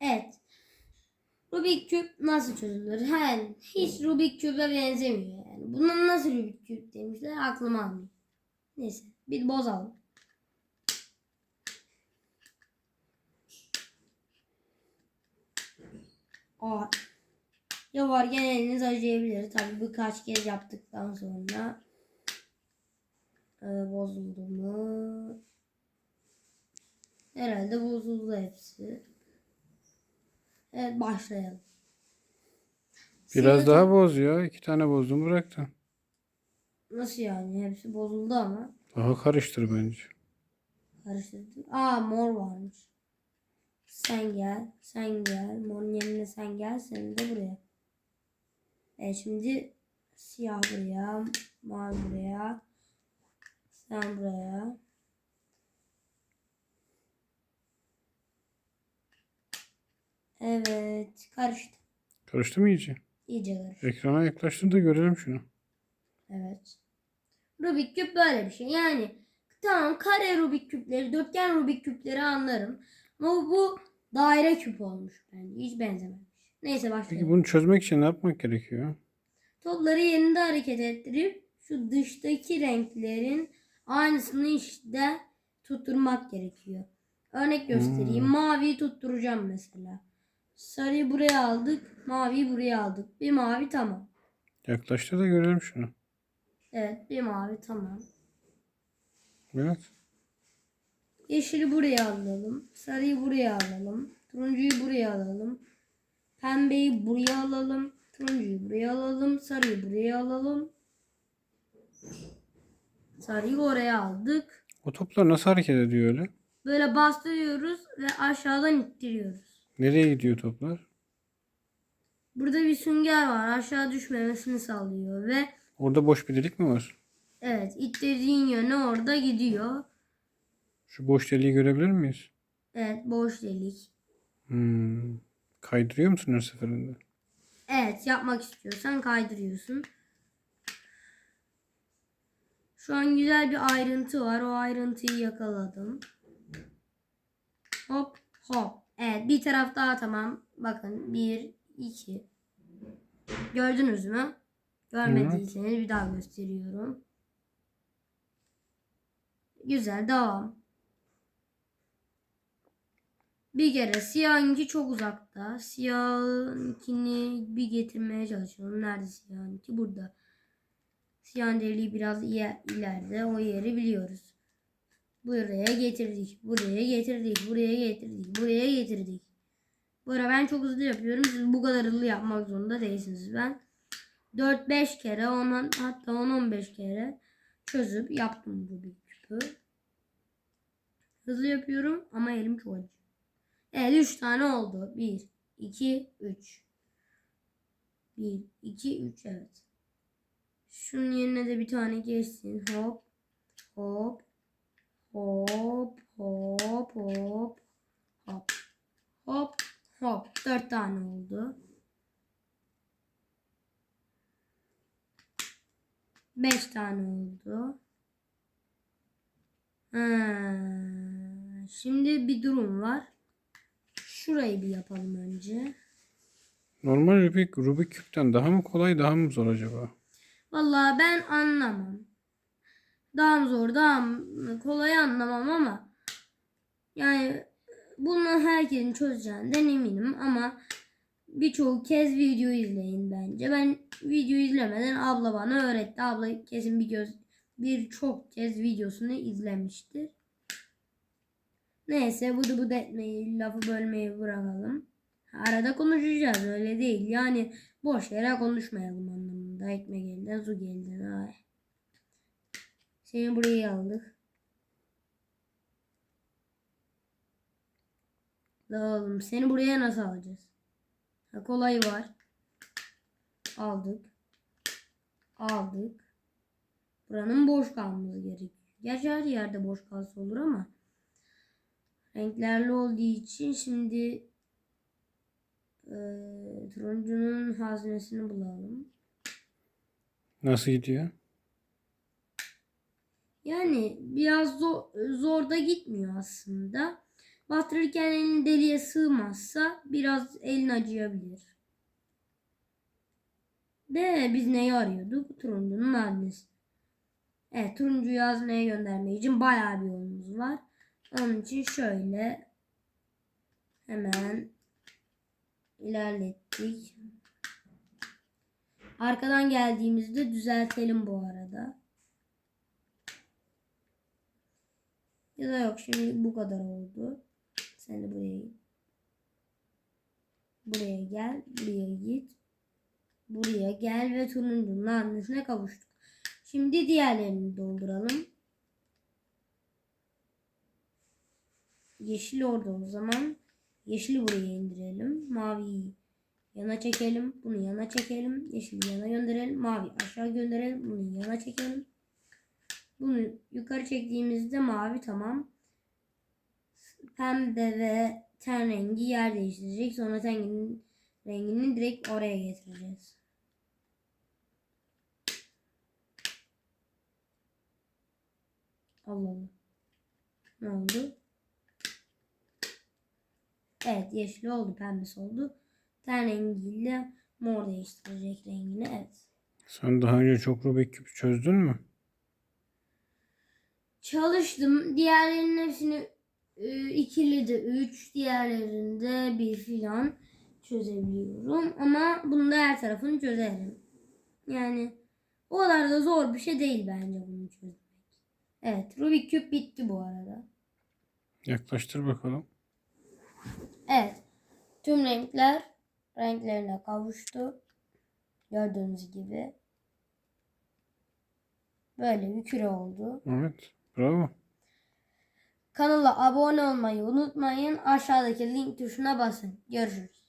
Evet. Rubik küp nasıl çözülür? He, hiç Rubik küpe benzemiyor yani. Bunun nasıl Rubik küp demişler aklıma almıyor. Neyse bir bozalım. Aa, yaparken eliniz acıyabilir. Tabi birkaç kez yaptıktan sonra ee, bozuldu mu? Herhalde bozuldu hepsi. Evet başlayalım. Biraz Siyah- daha boz ya. İki tane bozdun bıraktın. Nasıl yani? Hepsi bozuldu ama. Daha karıştır bence. Karıştırdık. Aa mor varmış. Sen gel. Sen gel. Morun yerine sen gel. Sen de buraya. E şimdi siyah buraya. Mavi buraya. Sen buraya. Evet. Karıştı. Karıştı mı iyice? İyice karıştı. Ekrana yaklaştır da görelim şunu. Evet. Rubik küp böyle bir şey. Yani tamam kare Rubik küpleri, dörtgen Rubik küpleri anlarım. Ama bu daire küp olmuş bence. Hiç benzememiş. Neyse Peki başlayalım. bunu çözmek için ne yapmak gerekiyor? Topları yerinde hareket ettirip şu dıştaki renklerin aynısını işte tutturmak gerekiyor. Örnek göstereyim. Hmm. Maviyi tutturacağım mesela. Sarıyı buraya aldık. Maviyi buraya aldık. Bir mavi tamam. Yaklaştır da görelim şunu. Evet bir mavi tamam. Evet. Yeşili buraya alalım. Sarıyı buraya alalım. Turuncuyu buraya alalım. Pembeyi buraya alalım. Turuncuyu buraya alalım. Sarıyı buraya alalım. Sarıyı oraya aldık. O toplar nasıl hareket ediyor öyle? Böyle bastırıyoruz ve aşağıdan ittiriyoruz. Nereye gidiyor toplar? Burada bir sünger var. Aşağı düşmemesini sağlıyor ve Orada boş bir delik mi var? evet ittirdiğin yöne orada gidiyor. Şu boş deliği görebilir miyiz? Evet boş delik. Hmm. Kaydırıyor musun her seferinde? Evet yapmak istiyorsan kaydırıyorsun. Şu an güzel bir ayrıntı var. O ayrıntıyı yakaladım. Hop hop. Evet bir taraf daha tamam. Bakın bir iki. Gördünüz mü? Görmediyseniz bir daha gösteriyorum. Güzel devam. Bir kere siyahınki çok uzakta. Siyahınkini bir getirmeye çalışalım. Nerede siyahınki? Burada. Siyahın deliği biraz ileride. O yeri biliyoruz. Buraya getirdik. Buraya getirdik. Buraya getirdik. Buraya getirdik. Bu ara ben çok hızlı yapıyorum. Siz bu kadar hızlı yapmak zorunda değilsiniz. Ben 4-5 kere 10 hatta 10-15 kere çözüp yaptım bu bir küpü. Hızlı yapıyorum ama elim çok acıyor. Evet 3 tane oldu. 1, 2, 3. 1, 2, 3 evet. Şunun yerine de bir tane geçsin. Hop. Hop. Hop. Hop. Hop. Hop. Hop. Hop. 4 tane oldu. 5 tane oldu. Ha, şimdi bir durum var. Şurayı bir yapalım önce. Normal Rubik, Rubik küpten daha mı kolay daha mı zor acaba? Vallahi ben anlamam. Daha zor, daha kolay anlamam ama yani bunu herkesin çözeceğinden eminim ama birçok kez video izleyin bence. Ben video izlemeden abla bana öğretti. Abla kesin bir göz birçok kez videosunu izlemiştir. Neyse bu da bu da etmeyi, lafı bölmeyi bırakalım. Arada konuşacağız öyle değil. Yani boş yere konuşmayalım anlamında. Ekmek elden su gelden. Ay. Seni buraya aldık. La oğlum seni buraya nasıl alacağız? Ha, kolayı var. Aldık. Aldık. Buranın boş kalması gerekiyor. Gerçi her yerde boş kalsa olur ama renklerli olduğu için şimdi eee turuncunun haznesini bulalım. Nasıl gidiyor? Yani biraz zor, zor da gitmiyor aslında. Batırırken elin deliğe sığmazsa biraz elin acıyabilir. De biz neyi arıyorduk? Turuncunun adresi. Evet turuncuyu hazneye göndermek için bayağı bir yolumuz var. Onun için şöyle hemen ilerlettik. Arkadan geldiğimizde düzeltelim bu arada. Ya da yok şimdi bu kadar oldu. Sen de buraya git. Buraya gel. Buraya git. Buraya gel ve turuncunun annesine kavuştuk. Şimdi diğerlerini dolduralım. Yeşil orada o zaman. Yeşili buraya indirelim. Maviyi yana çekelim. Bunu yana çekelim. Yeşili yana gönderelim. Mavi aşağı gönderelim. Bunu yana çekelim. Bunu yukarı çektiğimizde mavi tamam. Pembe ve ten rengi yer değiştirecek. Sonra ten rengini, direkt oraya getireceğiz. Allah Allah. Ne oldu? Evet yeşil oldu pembesi oldu. Ten rengiyle mor değiştirecek rengini. Evet. Sen daha önce çok Rubik küp çözdün mü? Çalıştım. Diğerlerinin hepsini e, ikili de 3, diğerlerinde bir filan çözebiliyorum. Ama bunda her tarafını çözerim. Yani o kadar da zor bir şey değil bence bunu çözmek. Evet, Rubik küp bitti bu arada. Yaklaştır bakalım. Evet. Tüm renkler renklerine kavuştu. Gördüğünüz gibi. Böyle bir küre oldu. Evet. Bravo. Kanala abone olmayı unutmayın. Aşağıdaki link tuşuna basın. Görüşürüz.